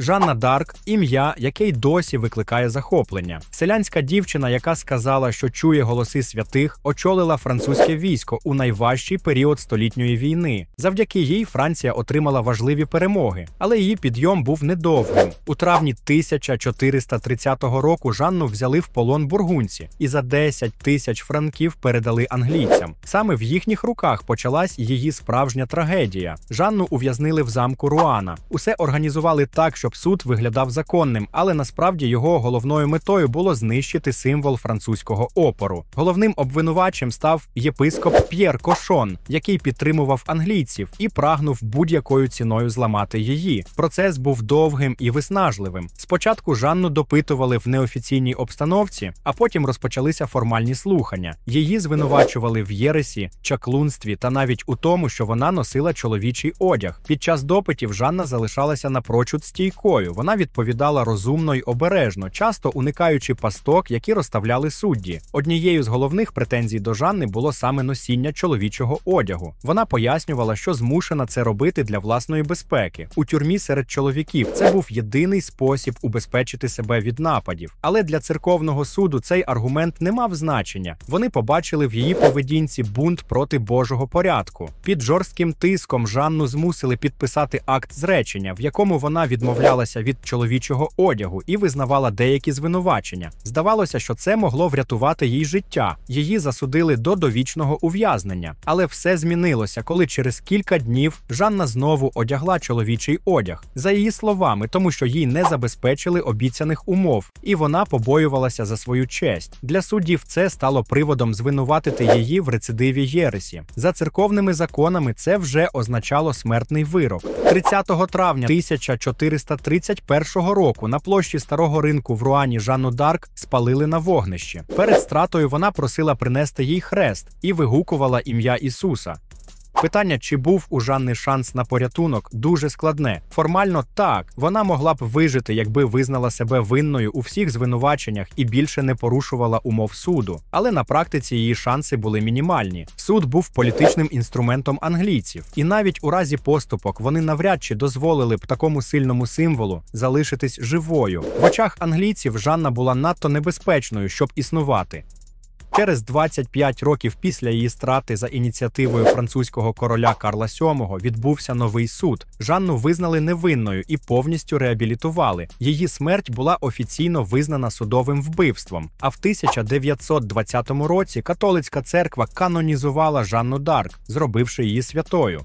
Жанна Дарк ім'я, яке й досі викликає захоплення. Селянська дівчина, яка сказала, що чує голоси святих, очолила французьке військо у найважчий період столітньої війни. Завдяки їй Франція отримала важливі перемоги, але її підйом був недовгим. У травні 1430 року Жанну взяли в полон бургунці і за 10 тисяч франків передали англійцям. Саме в їхніх руках почалась її справжня трагедія. Жанну ув'язнили в замку Руана. Усе організували так, щоб суд виглядав законним, але насправді його головною метою було знищити символ французького опору. Головним обвинувачем став єпископ П'єр Кошон, який підтримував англійців і прагнув будь-якою ціною зламати її. Процес був довгим і виснажливим. Спочатку Жанну допитували в неофіційній обстановці, а потім розпочалися формальні слухання. Її звинувачували в єресі, чаклунстві та навіть у тому, що вона носила чоловічий одяг. Під час допитів Жанна залишалася напрочуд стійкою. Вона відповідала розумно й обережно, часто уникаючи пасток, які розставляли судді. Однією з головних претензій до Жанни було саме носіння чоловічого одягу. Вона пояснювала, що змушена це робити для власної безпеки. У тюрмі серед чоловіків це був єдиний спосіб убезпечити себе від нападів. Але для церковного суду цей аргумент не мав значення. Вони побачили в її поведінці бунт проти Божого порядку. Під жорстким тиском Жанну змусили підписати акт зречення, в якому вона відмовлялася від чоловічого одягу і визнавала деякі звинувачення. Здавалося, що це могло врятувати їй життя. Її засудили до довічного ув'язнення. Але все змінилося, коли через кілька днів Жанна знову одягла чоловічий одяг. За її словами, тому що їй не забезпечили обіцяних умов, і вона побоювалася за свою честь. Для суддів це стало приводом звинуватити її в рецидиві Єресі. За церковними законами це вже означало смертний вирок. 30 травня 1431 року на площі старого ринку в Руані Жанну Дарк спалили на вогнищі. Перед стратою вона просила принести їй хрест і вигукувала ім'я Ісуса. Питання, чи був у Жанни шанс на порятунок, дуже складне. Формально так, вона могла б вижити, якби визнала себе винною у всіх звинуваченнях і більше не порушувала умов суду. Але на практиці її шанси були мінімальні. Суд був політичним інструментом англійців, і навіть у разі поступок вони навряд чи дозволили б такому сильному символу залишитись живою. В очах англійців Жанна була надто небезпечною, щоб існувати. Через 25 років після її страти за ініціативою французького короля Карла VII відбувся новий суд. Жанну визнали невинною і повністю реабілітували. Її смерть була офіційно визнана судовим вбивством. А в 1920 році католицька церква канонізувала Жанну Дарк, зробивши її святою.